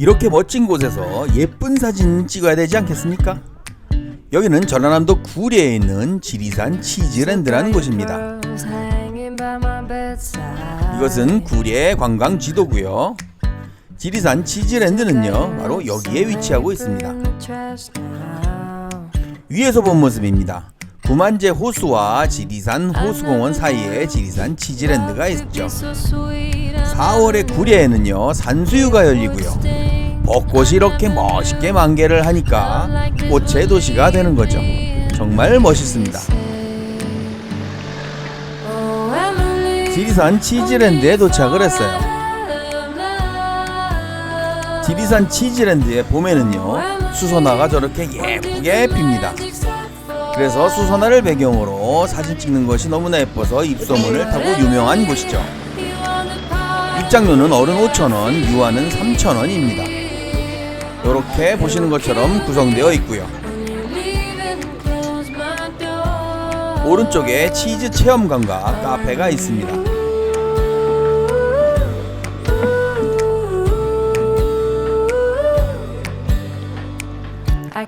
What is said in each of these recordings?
이렇게 멋진 곳에서 예쁜 사진 찍어야 되지 않겠습니까? 여기는 전라남도 구례에 있는 지리산 치즈랜드라는 곳입니다. 이것은 구례 관광 지도고요. 지리산 치즈랜드는요, 바로 여기에 위치하고 있습니다. 위에서 본 모습입니다. 구만제 호수와 지리산 호수공원 사이에 지리산 치즈랜드가 있죠. 4월에 구례에는요 산수유가 열리고요. 벚꽃이 이렇게 멋있게 만개를 하니까 꽃의 도시가 되는 거죠. 정말 멋있습니다. 지리산 치즈랜드에 도착을 했어요. 지리산 치즈랜드의 봄에는요 수선화가 저렇게 예쁘게 핍니다. 그래서 수선화를 배경으로 사진 찍는 것이 너무나 예뻐서 입소문을 타고 유명한 곳이죠. 입장료는 어른 5,000원, 유아는 3,000원입니다. 이렇게 보시는 것처럼 구성되어 있고요. 오른쪽에 치즈 체험관과 카페가 있습니다.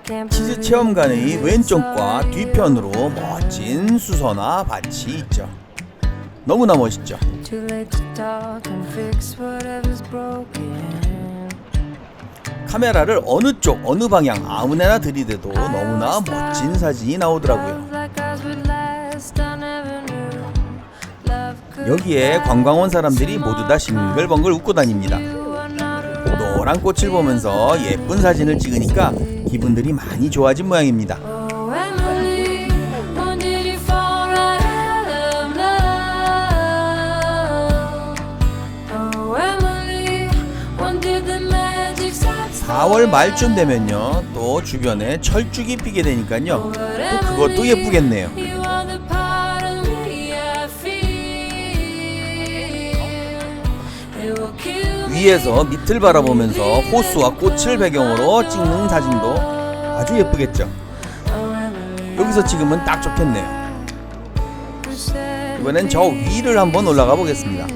치즈 체험관의 왼쪽과 뒤편으로 멋진 수선화 밭이 있죠. 너무나 멋있죠. 카메라를 어느 쪽 어느 방향 아무데나 들이대도 너무나 멋진 사진이 나오더라고요. 여기에 관광 온 사람들이 모두 다 싱글벙글 웃고 다닙니다. 노란 꽃을 보면서 예쁜 사진을 찍으니까 기분들이 많이 좋아진 모양입니다. Oh? Oh? 4월 말쯤 되면요 또 주변에 철쭉이 피게 되니까요 또 그것도 예쁘겠네요. 위에서 밑을 바라보면서 호수와 꽃을 배경으로 찍는 사진도 아주 예쁘겠죠. 여기서 찍으면 딱 좋겠네요. 이번엔 저 위를 한번 올라가 보겠습니다.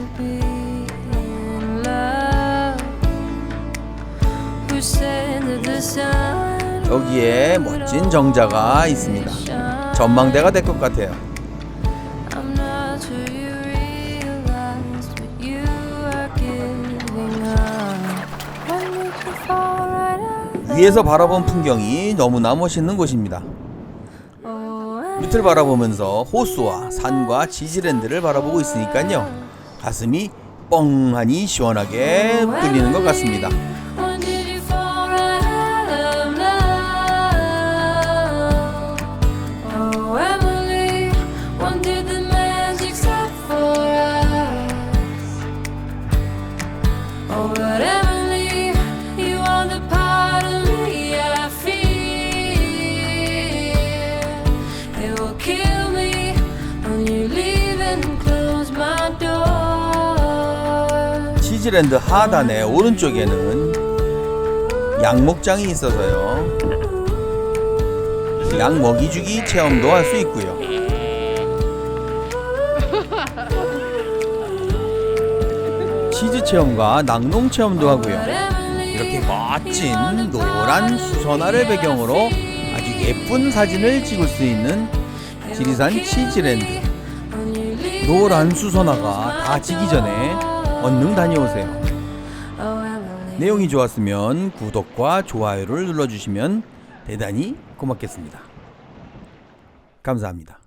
여기에 멋진 정자가 있습니다. 전망대가 될 것 같아요. 위에서 바라본 풍경이 너무나 멋있는 곳입니다. 밑을 바라보면서 호수와 산과 지지랜드를 바라보고 있으니까요. 가슴이 뻥하니 시원하게 뚫리는 것 같습니다. 치즈랜드 하단의 오른쪽에는 양목장이 있어서요. 양 먹이주기 체험도 할 수 있고요. 치즈 체험과 낙농 체험도 하고요. 이렇게 멋진 노란 수선화를 배경으로 아주 예쁜 사진을 찍을 수 있는 지리산 치즈랜드. 노란 수선화가 다 지기 전에 얼른 다녀오세요. 내용이 좋았으면 구독과 좋아요를 눌러주시면 대단히 고맙겠습니다. 감사합니다.